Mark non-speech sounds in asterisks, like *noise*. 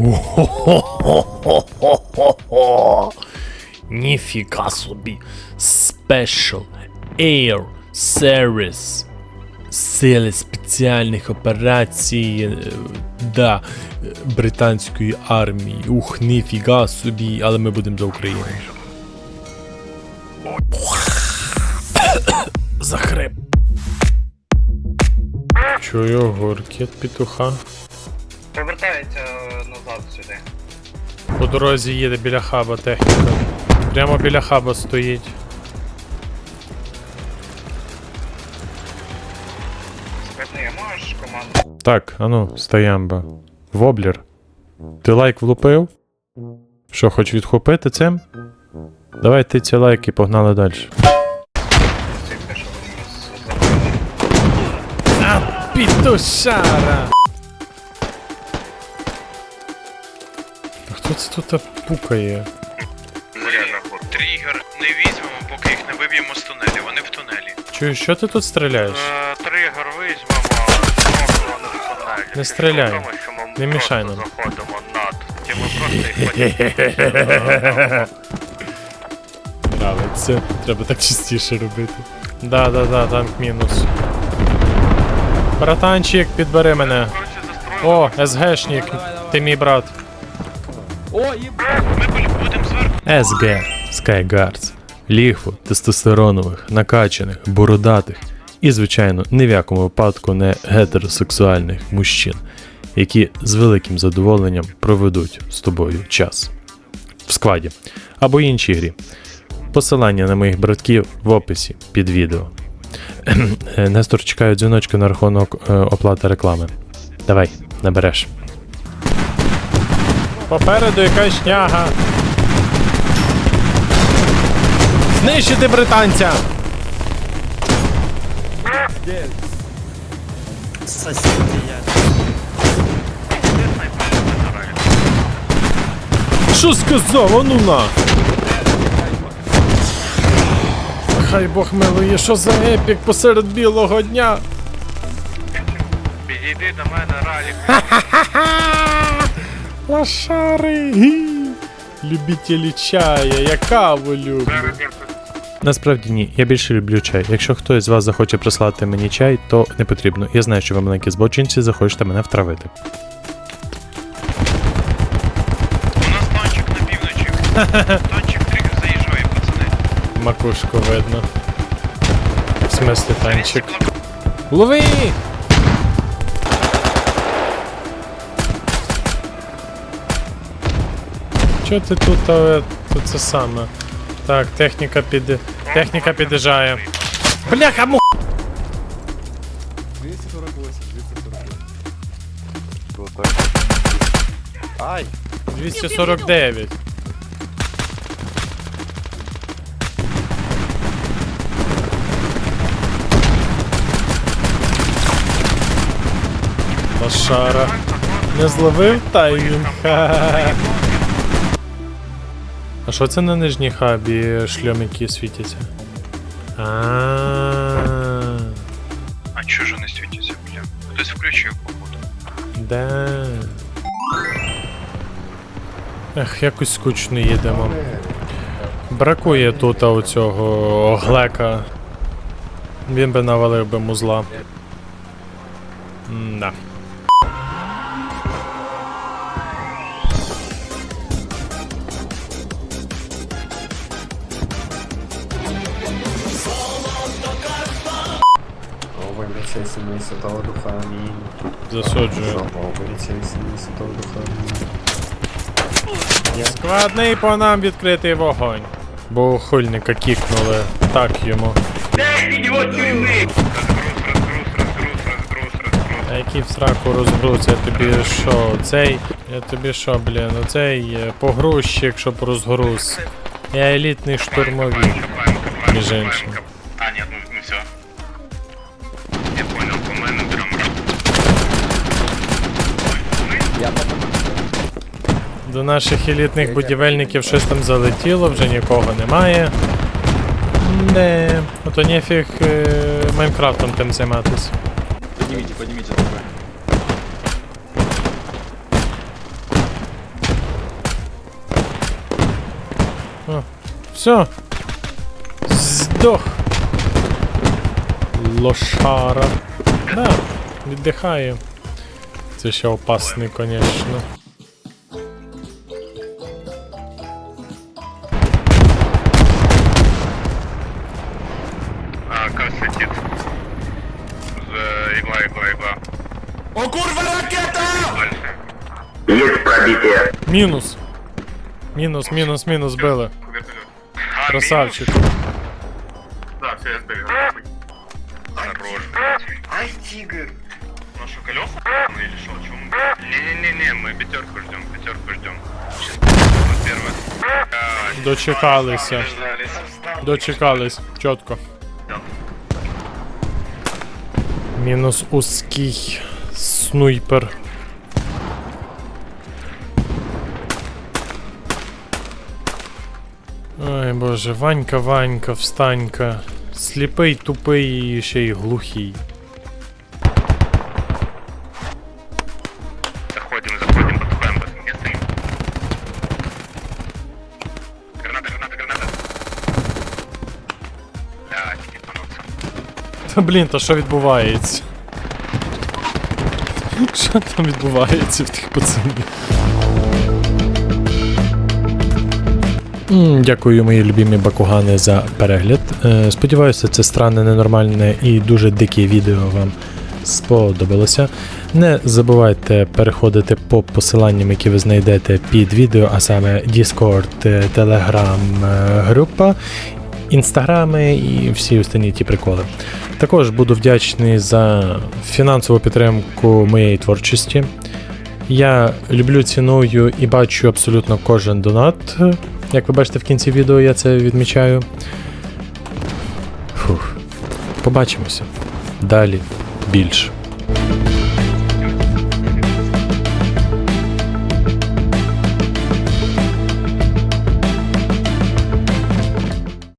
О-хо-хо-хо-хо-хо. Ніфіга собі. Special Air Service. Сили спеціальних операцій да, британської армії. Ух, ніфіга собі, але ми будемо за Україну. Захрип. Чую гуркіт петуха. Повертається. По дорозі їде біля хаба техніка. Прямо біля хаба стоїть. Скотний, можеш команду? Так, ану, стоямба. Воблер. Ти лайк влупив? Що, хоч відхопити цим? Давай ти ці лайки погнали далі. А, пітушара! Хто це тут пукає? Тригер не візьмемо, поки їх не виб'ємо з тунелі. Вони в тунелі. Чую, що ти тут стріляєш? Е, Тригер візьмемо, знову вони в тунелі. Не стріляй. Тому що ми Не мішай просто нам. заходимо над. Ті ми просто їх потім Нравиться. Треба так частіше робити. Да, да, да, танк мінус. Братанчик, підбери мене. коротше застроїли. О, СГшник, ти мій брат. Ми бу- будемо зверху. СГ Skyguards. Ліхво тестостеронових, накачаних, бородатих і, звичайно, ні в якому випадку не гетеросексуальних мужчин, які з великим задоволенням проведуть з тобою час в складі або іншій грі. Посилання на моїх братків в описі під відео. Е, Нестор чекає дзвіночка на рахунок е, оплати реклами. Давай, набереш. Попереду якась шняга. Знищити британця! Що сказав, а ну на? Хай Бог милує, що за епік посеред білого дня. Підійди до мене, Ралік. *laughs* Лошари! гі. Любителі чая, я каву люблю. Насправді ні, я більше люблю чай. Якщо хтось з вас захоче прислати мені чай, то не потрібно. Я знаю, що ви маленькі збочинці, захочете мене втравити. У нас танчик на півночі. Танчик тригер заїжджає, пацани. Макушку видно. В смислі танчик. Лови! Чо ти тут, але тут це саме? Так, техніка під. Техніка під'їжджає. Бляха му! 248, 248. Ай! 249. Лошара. Не зловив таймінг. Ха-ха-ха. А що це на нижній хабі шльом, які світяться? А. А чого ж не світяться, бля? Хтось включив, походу. Да. Ех, якось скучно їдемо. Бракує тут оцього глека. Він би навалив би музла. Да. Лицей Святого Духа, амінь. Засуджую. Лицей Святого Духа, амінь. Складний по нам відкритий вогонь. Бо хульника кікнули. Так йому. А який в сраку розгруз, я тобі що, цей? Я тобі що, блін, оцей е, погрузчик, щоб розгруз. Я елітний штурмовик. Між іншим. А, нет, ну, ну все. До наших елітних будівельників щось там залетіло, вже нікого немає. Не, а то нефіг е, Майнкрафтом тим займатися. Поднимите, подніміть, такое. О, все. Здох. Лошара. Да, віддихаю. Це ще опасний, звісно. О, курва, ракета! Дальше. Мінус. Мінус, мінус, мінус били. Вертолет. А, Красавчик. минус? Да, все, я сбил. Хорош, блядь. Ай, тигр! Ну что, колеса? Ну или что, о чем? Не-не-не, мы пятерку ждем, пятерку ждем. Сейчас вот первое. А, Дочекалися. дождались. Дочекались. Чітко. Мінус узкий Снайпер. Ой боже, Ванька, Ванька, встанька. Сліпий, тупий і ще й глухий. Заходим, заходим, подходим, не стоим. Граната, граната, граната. Та блін, та що відбувається? *laughs* Що там відбувається в тих пацанів? Дякую, мої любімі бакугани, за перегляд. Е, Сподіваюся, це странне, ненормальне і дуже дике відео вам сподобалося. Не забувайте переходити по посиланням, які ви знайдете під відео, а саме Discord, е, Telegram е, група, інстаграми і всі останні ті приколи. Також буду вдячний за фінансову підтримку моєї творчості. Я люблю, ціную і бачу абсолютно кожен донат. Як ви бачите в кінці відео, я це відмічаю. Фух. Побачимося. Далі більше.